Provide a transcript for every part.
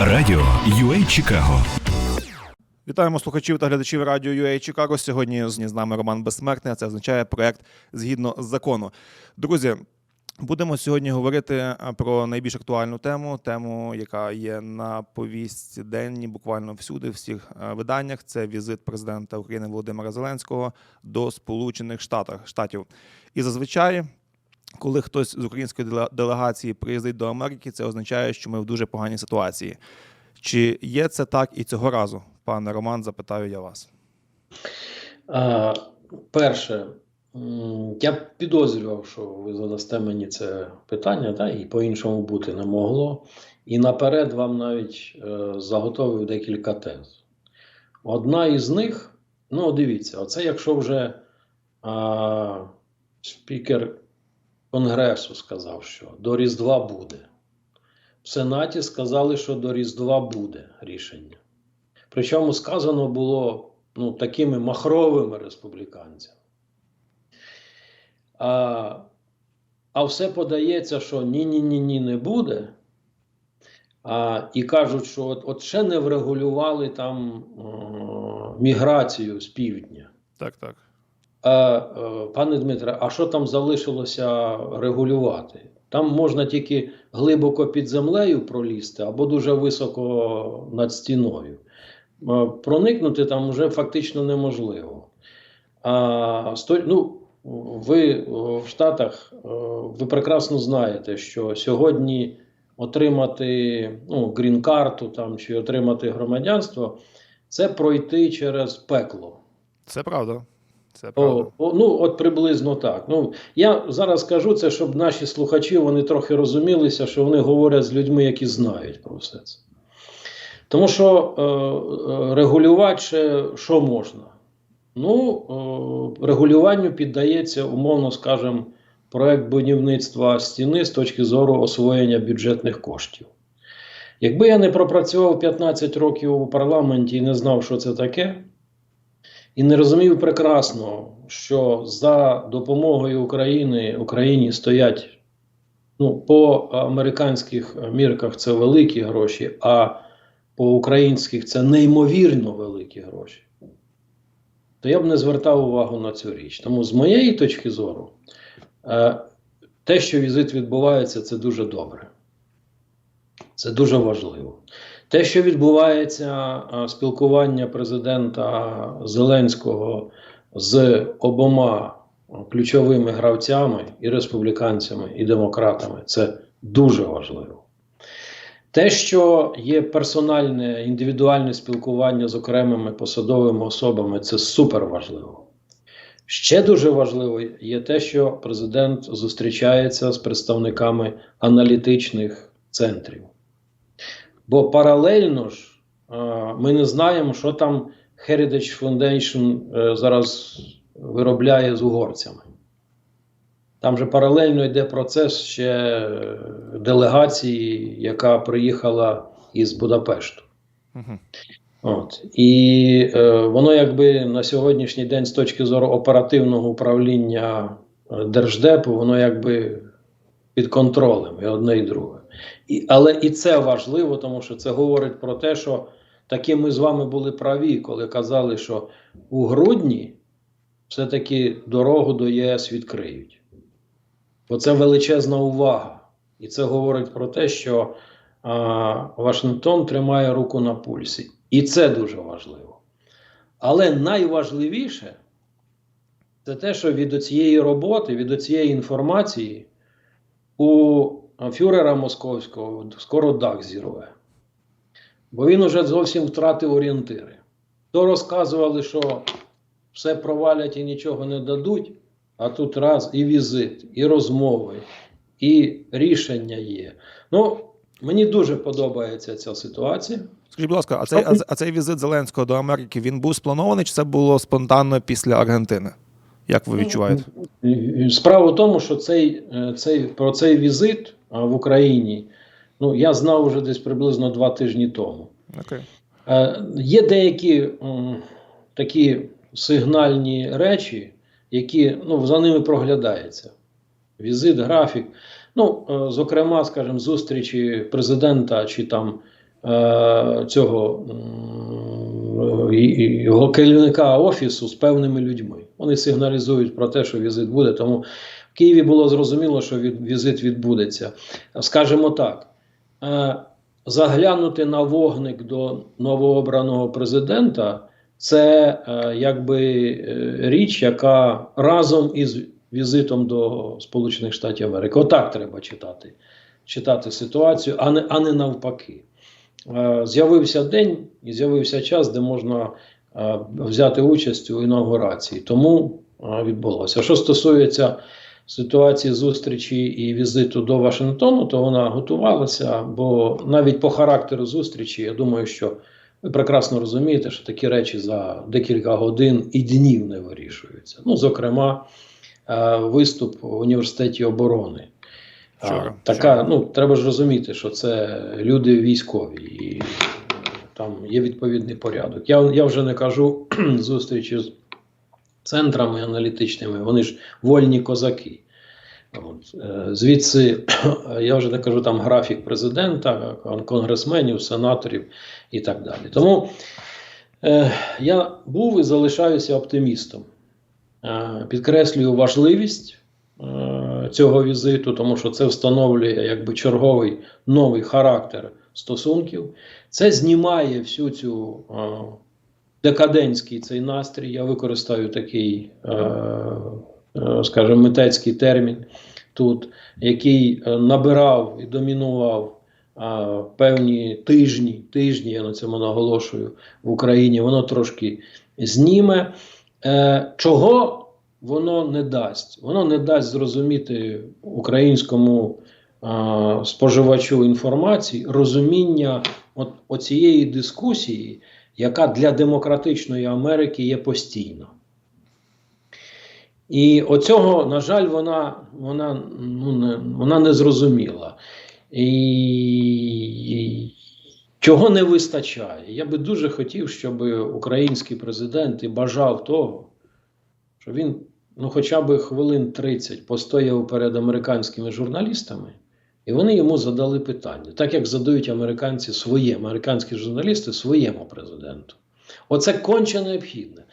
Радіо UA Чикаго. Вітаємо слухачів та глядачів радіо UA Чикаго. Сьогодні з нами Роман Безсмертний. а Це означає проект згідно закону. Друзі, будемо сьогодні говорити про найбільш актуальну тему, тему, яка є на повістці денні, буквально всюди, в всіх виданнях. Це візит президента України Володимира Зеленського до Сполучених. Штатів. І зазвичай. Коли хтось з української делегації приїздить до Америки, це означає, що ми в дуже поганій ситуації. Чи є це так і цього разу, пане Роман? Запитаю я вас. А, перше, я підозрював, що ви задасте мені це питання, та, і по-іншому бути не могло. І наперед вам навіть е, заготовив декілька тез. Одна із них, ну, дивіться, оце якщо вже а, спікер Конгресу сказав, що до Різдва буде. В Сенаті сказали, що до Різдва буде рішення. Причому сказано було ну, такими махровими республіканцями. А, а все подається, що ні-ні-ні ні не буде. А, і кажуть, що от, от ще не врегулювали там о, міграцію з півдня. Так, так. А, е, пане Дмитре, а що там залишилося регулювати? Там можна тільки глибоко під землею пролізти або дуже високо над стіною. Е, Проникнути там вже фактично неможливо. А, ну, ви в Штатах е, ви прекрасно знаєте, що сьогодні отримати ну, грін-карту там, чи отримати громадянство це пройти через пекло. Це правда. Це правда. О, о, ну, от приблизно так. Ну, я зараз кажу це, щоб наші слухачі вони трохи розумілися, що вони говорять з людьми, які знають про все це. Тому що е, е, регулювати ще що можна? Ну, е, регулюванню піддається, умовно скажемо, проект будівництва стіни з точки зору освоєння бюджетних коштів. Якби я не пропрацював 15 років у парламенті і не знав, що це таке, і не розумів прекрасно, що за допомогою України Україні стоять ну, по американських мірках це великі гроші, а по українських це неймовірно великі гроші. То я б не звертав увагу на цю річ. Тому з моєї точки зору, е, те, що візит відбувається, це дуже добре. Це дуже важливо. Те, що відбувається спілкування президента Зеленського з обома ключовими гравцями і республіканцями, і демократами, це дуже важливо. Те, що є персональне індивідуальне спілкування з окремими посадовими особами, це супер важливо. Ще дуже важливо є те, що президент зустрічається з представниками аналітичних центрів. Бо паралельно ж е, ми не знаємо, що там Heritage Foundation е, зараз виробляє з угорцями. Там же паралельно йде процес ще е, делегації, яка приїхала із Будапешту. Угу. От. І е, воно якби на сьогоднішній день з точки зору оперативного управління Держдепу, воно якби під контролем і одне і друге. І, але і це важливо, тому що це говорить про те, що таки ми з вами були праві, коли казали, що у грудні все-таки дорогу до ЄС відкриють. Бо це величезна увага. І це говорить про те, що а, Вашингтон тримає руку на пульсі. І це дуже важливо. Але найважливіше це те, що від цієї роботи, від цієї інформації у фюрера московського скоро дах зірве. Бо він уже зовсім втратив орієнтири. То розказували, що все провалять і нічого не дадуть, а тут раз і візит, і розмови, і рішення є. Ну, мені дуже подобається ця ситуація. Скажіть, будь ласка, а цей, а, а цей візит Зеленського до Америки він був спланований, чи це було спонтанно після Аргентини? Як ви відчуваєте? І Справа в тому, що цей, е, цей, про цей візит в Україні ну, я знав вже десь приблизно два тижні тому. Окей. Е, Є деякі м, такі сигнальні речі, які ну, за ними проглядається. Візит, графік. Ну, е, зокрема, скажімо, зустрічі президента чи там е, цього його керівника офісу з певними людьми. Вони сигналізують про те, що візит буде. Тому Києві було зрозуміло, що візит відбудеться. Скажімо так, е, заглянути на вогник до новообраного президента це е, якби е, річ, яка разом із візитом до Сполучених Штатів Америки. Отак треба читати, читати ситуацію, а не, а не навпаки. З'явився день і з'явився час, де можна взяти участь у інаугурації. Тому відбулося. Що стосується ситуації зустрічі і візиту до Вашингтону, то вона готувалася, бо навіть по характеру зустрічі, я думаю, що ви прекрасно розумієте, що такі речі за декілька годин і днів не вирішуються. Ну, зокрема, е, виступ в університеті оборони. Вчора, така, вчора. ну треба ж розуміти, що це люди військові, і там є відповідний порядок. Я, я вже не кажу зустрічі з центрами аналітичними, вони ж вольні козаки. От, е, звідси я вже не кажу там графік президента, конгресменів, сенаторів і так далі. Тому е, я був і залишаюся оптимістом. Е, підкреслюю важливість е, цього візиту, тому що це встановлює якби черговий новий характер стосунків. Це знімає всю цю е, декадентський цей настрій. Я використаю такий, е, е, скажімо, митецький термін тут, який е, набирав і домінував певні тижні, тижні, я на цьому наголошую в Україні. Воно трошки зніме. Чого воно не дасть? Воно не дасть зрозуміти українському споживачу інформації розуміння от, оцієї дискусії, яка для демократичної Америки є постійно. І оцього, на жаль, вона, вона, ну, не, вона не зрозуміла. І чого не вистачає? Я би дуже хотів, щоб український президент і бажав того, що він ну, хоча б хвилин 30 постояв перед американськими журналістами, і вони йому задали питання, так як задають американці своє, американські журналісти своєму президенту. Оце конче необхідне.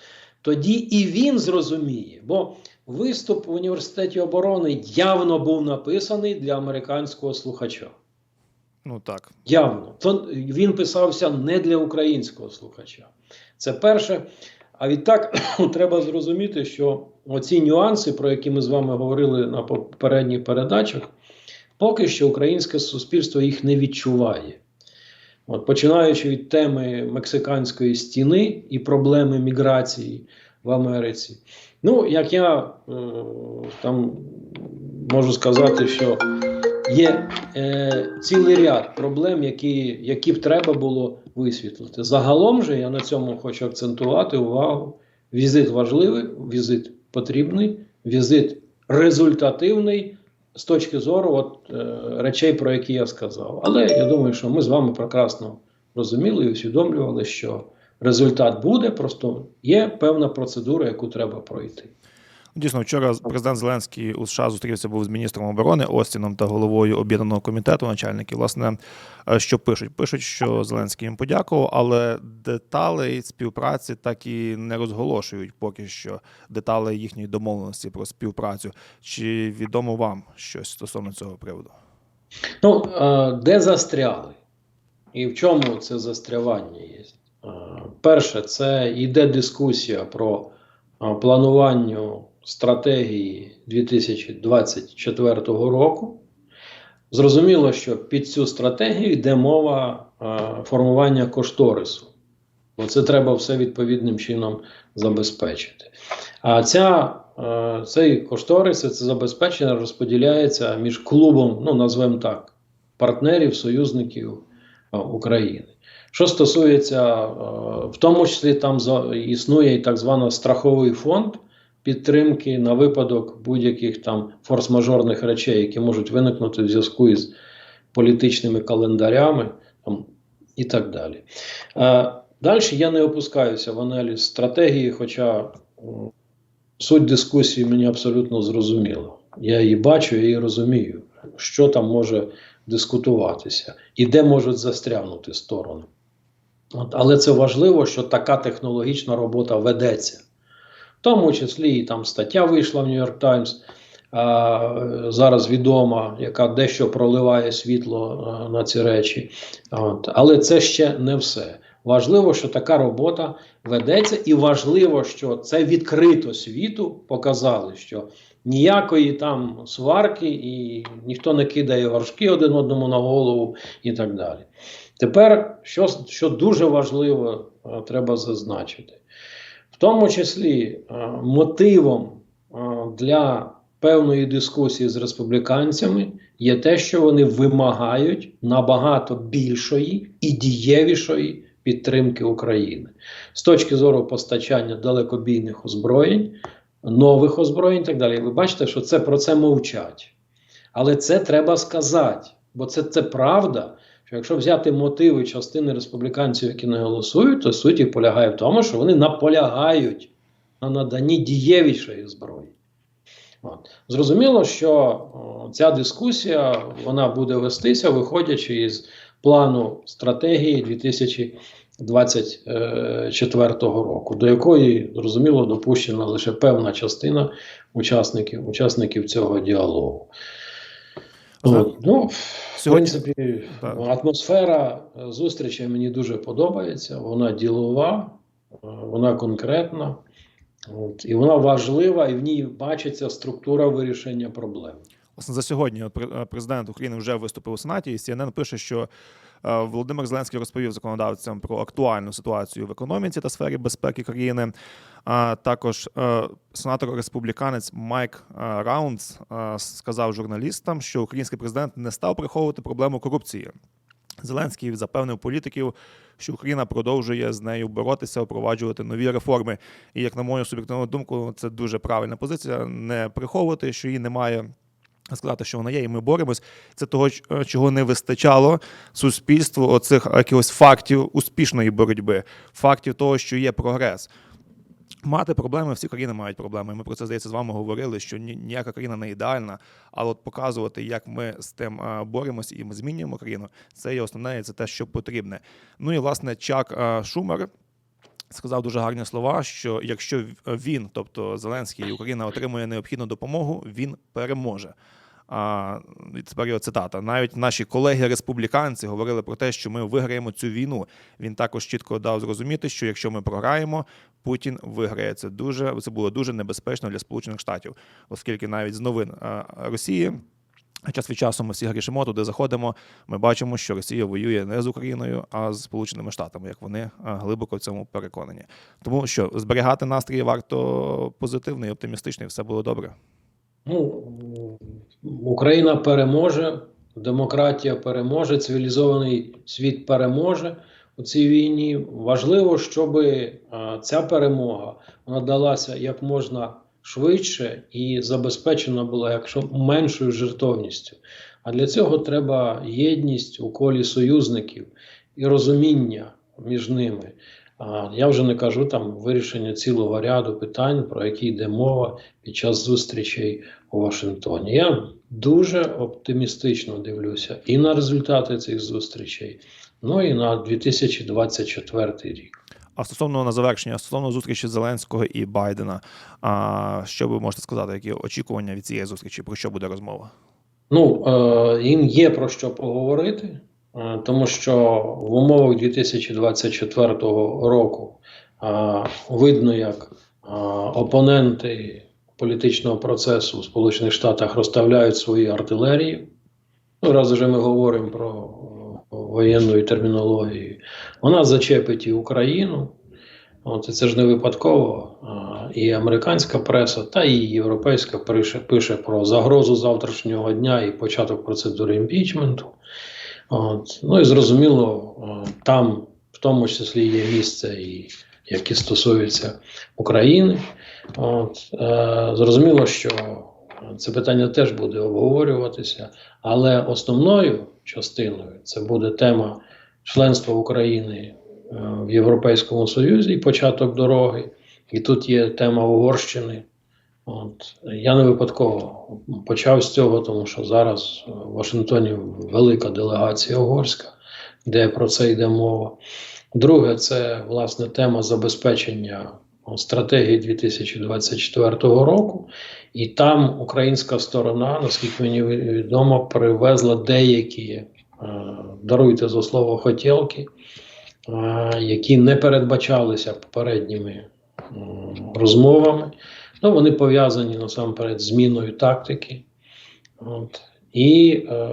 Тоді і він зрозуміє, бо виступ в університеті оборони явно був написаний для американського слухача. Ну так. Явно. То він писався не для українського слухача. Це перше. А відтак треба зрозуміти, що оці нюанси, про які ми з вами говорили на попередніх передачах, поки що українське суспільство їх не відчуває. От, починаючи від теми мексиканської стіни і проблеми міграції в Америці. Ну, як я е, там можу сказати, що є е, цілий ряд проблем, які, які б треба було висвітлити. Загалом же я на цьому хочу акцентувати увагу. Візит важливий, візит потрібний, візит результативний з точки зору от, е, речей, про які я сказав. Але я думаю, що ми з вами прекрасно розуміли і усвідомлювали, що результат буде, просто є певна процедура, яку треба пройти. Дійсно, вчора президент Зеленський у США зустрівся був з міністром оборони Остіном та головою об'єднаного комітету начальників. Власне, е, що пишуть? Пишуть, що Зеленський їм подякував, але деталей співпраці так і не розголошують поки що деталей їхньої домовленості про співпрацю. Чи відомо вам щось стосовно цього приводу? Ну, е, де застряли? І в чому це застрявання є? Е, Перше, це йде дискусія про планування стратегії 2024 року. Зрозуміло, що під цю стратегію йде мова е, формування кошторису. Бо це треба все відповідним чином забезпечити. А ця, е, цей кошторис, це забезпечення розподіляється між клубом, ну назвемо так, партнерів, союзників е, України. Що стосується, в тому числі там існує і так званий страховий фонд підтримки на випадок будь-яких там форс-мажорних речей, які можуть виникнути в зв'язку із політичними календарями там, і так далі. Е, Далі я не опускаюся в аналіз стратегії, хоча суть дискусії мені абсолютно зрозуміла. Я її бачу, я її розумію, що там може дискутуватися, і де можуть застрягнути сторони. От, але це важливо, що така технологічна робота ведеться. Тому числі і там стаття вийшла в Нью-Йорк Таймс, зараз відома, яка дещо проливає світло на ці речі. От, але це ще не все. Важливо, що така робота ведеться, і важливо, що це відкрито світу показали, що ніякої там сварки, і ніхто не кидає горшки один одному на голову і так далі. Тепер, що, що дуже важливо, треба зазначити, тому числі мотивом для певної дискусії з республіканцями є те, що вони вимагають набагато більшої і дієвішої підтримки України з точки зору постачання далекобійних озброєнь, нових озброєнь і так далі. Ви бачите, що це про це мовчать. Але це треба сказати, бо це, це правда. Що якщо взяти мотиви частини республіканців, які не голосують, то суті полягає в тому, що вони наполягають на наданні дієвішої зброї. От. Зрозуміло, що о, ця дискусія вона буде вестися, виходячи із плану стратегії 2024 року, до якої зрозуміло допущена лише певна частина учасників учасників цього діалогу. Ну, Сьогодні- в принципі, Так. атмосфера е, зустрічі мені дуже подобається. Вона ділова, е, вона конкретна. От, і вона важлива, і в ній бачиться структура вирішення проблем. Власне, за сьогодні от пре- президент України вже виступив у Сенаті, і CNN пише, що е, Володимир Зеленський розповів законодавцям про актуальну ситуацію в економіці та сфері безпеки країни. А також е, сенатор-республіканець Майк е, Раундс е, сказав журналістам, що український президент не став приховувати проблему корупції. Зеленський запевнив політиків, що Україна продовжує з нею боротися, впроваджувати нові реформи. І як на мою суб'єктивну думку, це дуже правильна позиція. Не приховувати, що її немає. Сказати, що вона є, і ми боремось. Це того, е, чого не вистачало суспільству, оцих якихось фактів успішної боротьби, фактів того, що є прогрес. Мати проблеми, всі країни мають проблеми. Ми про це здається з вами говорили, що ніяка країна не ідеальна, але от показувати, як ми з тим е, боремося і ми змінюємо країну, це є основне, і це те, що потрібне. Ну і власне Чак е, Шумер. Сказав дуже гарні слова, що якщо він, тобто Зеленський і Україна, отримує необхідну допомогу, він переможе. А, тепер його цитата. Навіть наші колеги-республіканці говорили про те, що ми виграємо цю війну. Він також чітко дав зрозуміти, що якщо ми програємо, Путін виграє. Це дуже це було дуже небезпечно для Сполучених Штатів, оскільки навіть з новин Росії. Час від часу ми всі грішимо, туди заходимо. Ми бачимо, що Росія воює не з Україною, а з Сполученими Штатами, як вони глибоко в цьому переконані. Тому що зберігати настрій варто позитивний, оптимістичний, все було добре. Ну, Україна переможе, демократія переможе, цивілізований світ переможе у цій війні. Важливо, щоб ця перемога вона далася як можна швидше і забезпечена була якщо меншою жертовністю. А для цього треба єдність у колі союзників і розуміння між ними. Я вже не кажу там вирішення цілого ряду питань, про які йде мова під час зустрічей у Вашингтоні. Я дуже оптимістично дивлюся і на результати цих зустрічей, ну і на 2024 рік. А стосовно на завершення, стосовно зустрічі Зеленського і Байдена, а що ви можете сказати, які очікування від цієї зустрічі? Про що буде розмова? Ну, е, їм є про що поговорити, е, тому що в умовах 2024 року е, видно, як опоненти політичного процесу в Сполучених Штатах розставляють свої артилерії. Ну, раз вже ми говоримо про воєнну термінологію, вона зачепить і Україну. От, і це ж не випадково. І американська преса, та і європейська пише, пише про загрозу завтрашнього дня і початок процедури імпічменту. От, ну і зрозуміло, там в тому числі є місце, і, які стосуються України. От, е, зрозуміло, що це питання теж буде обговорюватися, але основною частиною це буде тема членства України е, в Європейському Союзі і початок дороги. І тут є тема Угорщини, От. Я не випадково почав з цього, тому що зараз в Вашингтоні велика делегація угорська, де про це йде мова. Друге, це власне тема забезпечення стратегії 2024 року. І там українська сторона, наскільки мені відомо, привезла деякі, даруйте за слово, хотілки, е, які не передбачалися попередніми розмовами. Ну, вони пов'язані насамперед з зміною тактики. От. І е,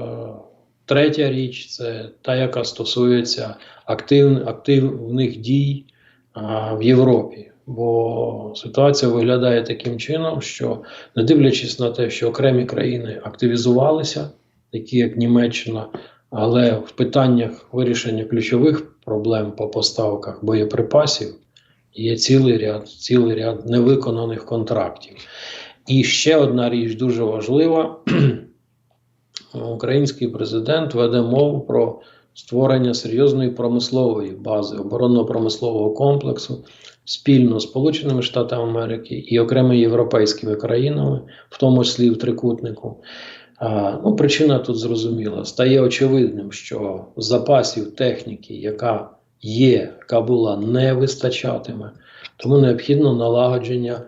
третя річ це та, яка стосується актив, активних дій а, в Європі. Бо ситуація виглядає таким чином, що не дивлячись на те, що окремі країни активізувалися, такі як Німеччина, але в питаннях вирішення ключових проблем по поставках боєприпасів є цілий ряд, цілий ряд невиконаних контрактів. І ще одна річ дуже важлива: український президент веде мову про створення серйозної промислової бази оборонно-промислового комплексу спільно з Сполученими Штатами Америки і окремими європейськими країнами, в тому числі в трикутнику. Ну, Причина тут зрозуміла. Стає очевидним, що запасів техніки, яка є, яка була, не вистачатиме, тому необхідно налагодження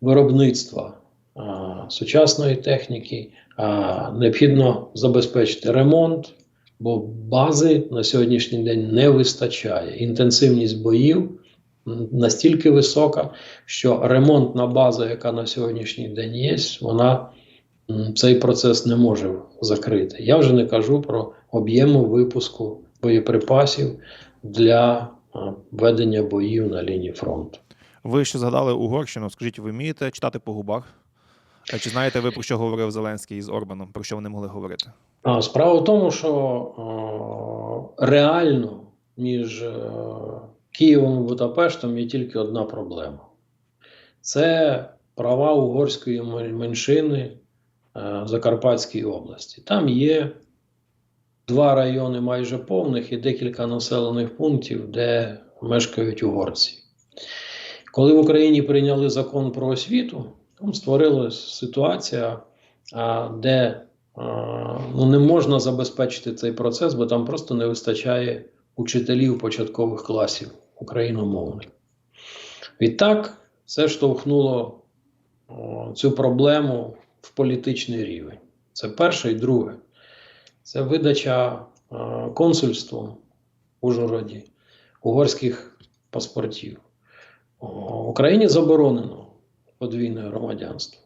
виробництва а, сучасної техніки, а, необхідно забезпечити ремонт, бо бази на сьогоднішній день не вистачає. Інтенсивність боїв настільки висока, що ремонтна база, яка на сьогоднішній день є, вона цей процес не може закрити. Я вже не кажу про об'єму випуску боєприпасів для ведення боїв на лінії фронту. Ви ще згадали Угорщину. Скажіть, ви вмієте читати по губах? А Чи знаєте ви про що говорив Зеленський з Орбаном? Про що вони могли говорити? А, Справа в тому, що е, реально між е, Києвом і Будапештом є тільки одна проблема: це права угорської меншини в Закарпатській області. Там є два райони майже повних і декілька населених пунктів, де мешкають угорці. Коли в Україні прийняли закон про освіту, там створилася ситуація, де ну, не можна забезпечити цей процес, бо там просто не вистачає учителів початкових класів україномовних. Відтак, це штовхнуло цю проблему в політичний рівень. Це перше і друге. Це видача а, консульством в Ужгороді угорських паспортів. Україні заборонено подвійне громадянство.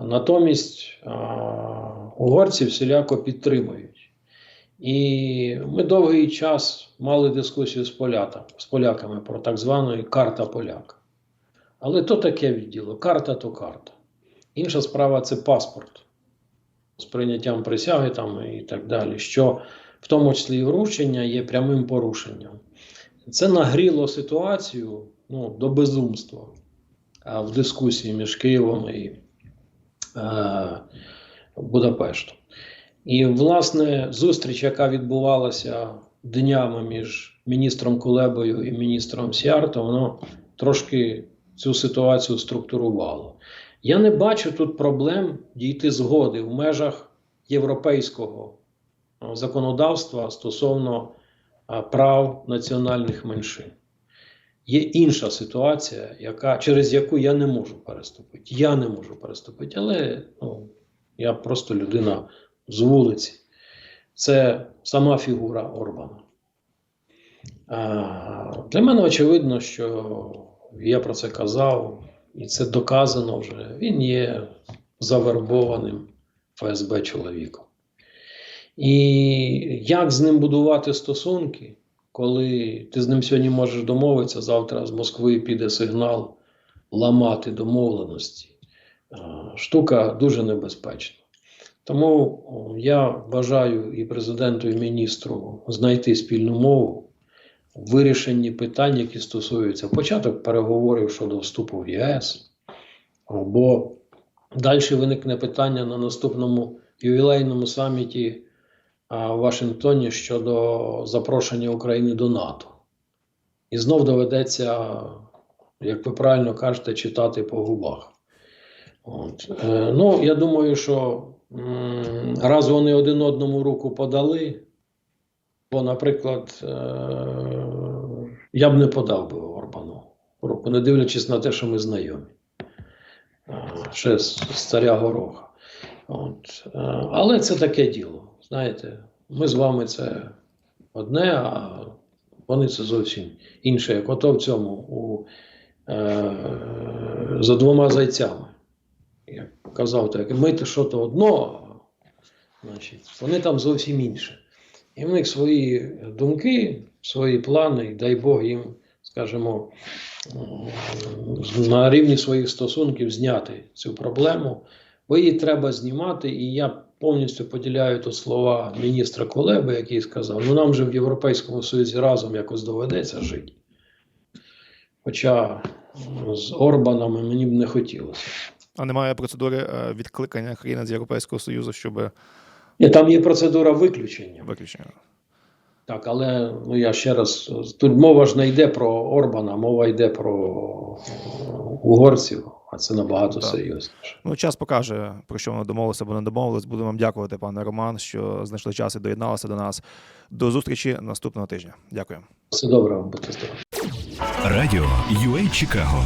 Натомість угорці всіляко підтримують. І ми довгий час мали дискусію з, полята, з поляками про так звану карта поляка. Але то таке відділо. Карта то карта. Інша справа це паспорт з прийняттям присяги там і так далі, що в тому числі і вручення є прямим порушенням. Це нагріло ситуацію ну, до безумства а, в дискусії між Києвом і е, Будапештом. І, власне, зустріч, яка відбувалася днями між міністром Кулебою і міністром Сіарто, воно трошки цю ситуацію структурувало. Я не бачу тут проблем дійти згоди в межах європейського законодавства стосовно прав національних меншин. Є інша ситуація, яка, через яку я не можу переступити. Я не можу переступити, але ну, я просто людина з вулиці. Це сама фігура Орбана. А, для мене очевидно, що я про це казав, і це доказано вже. Він є завербованим ФСБ чоловіком. І як з ним будувати стосунки, коли ти з ним сьогодні можеш домовитися, завтра з Москви піде сигнал ламати домовленості. Штука дуже небезпечна. Тому я бажаю і президенту, і міністру знайти спільну мову вирішенні питань, які стосуються початок переговорів щодо вступу в ЄС. О, Бо далі виникне питання на наступному ювілейному саміті в Вашингтоні щодо запрошення України до НАТО. І знов доведеться, як ви правильно кажете, читати по губах. От. Е, ну, я думаю, що раз вони один одному руку подали, бо, наприклад, е, я б не подав би Орбану руку, не дивлячись на те, що ми знайомі. Е, ще з, царя Гороха. От. Е, але це таке діло. Знаєте, ми з вами це одне, а вони це зовсім інше. Як ото в цьому у, е, за двома зайцями. Як казав, так, ми то що то одно, значить, вони там зовсім інше. І в них свої думки, свої плани, і дай Бог їм, скажімо, на рівні своїх стосунків зняти цю проблему, бо її треба знімати. І я повністю поділяю тут слова міністра Колеби, який сказав: ну нам же в Європейському Союзі разом якось доведеться жити. Хоча з Орбанами мені б не хотілося. А немає процедури е, відкликання країни з Європейського Союзу, щоб Ні, там є процедура виключення. виключення. Так, але ну я ще раз тут мова ж не йде про Орбана, мова йде про угорців, а це набагато Так. серйозніше. Ну, час покаже, про що вони домовилися або не домовились. Будемо вам дякувати, пане Роман, що знайшли час і доєдналися до нас. До зустрічі наступного тижня. Дякую. Все добре, будьте здорові. Радіо UA Чикаго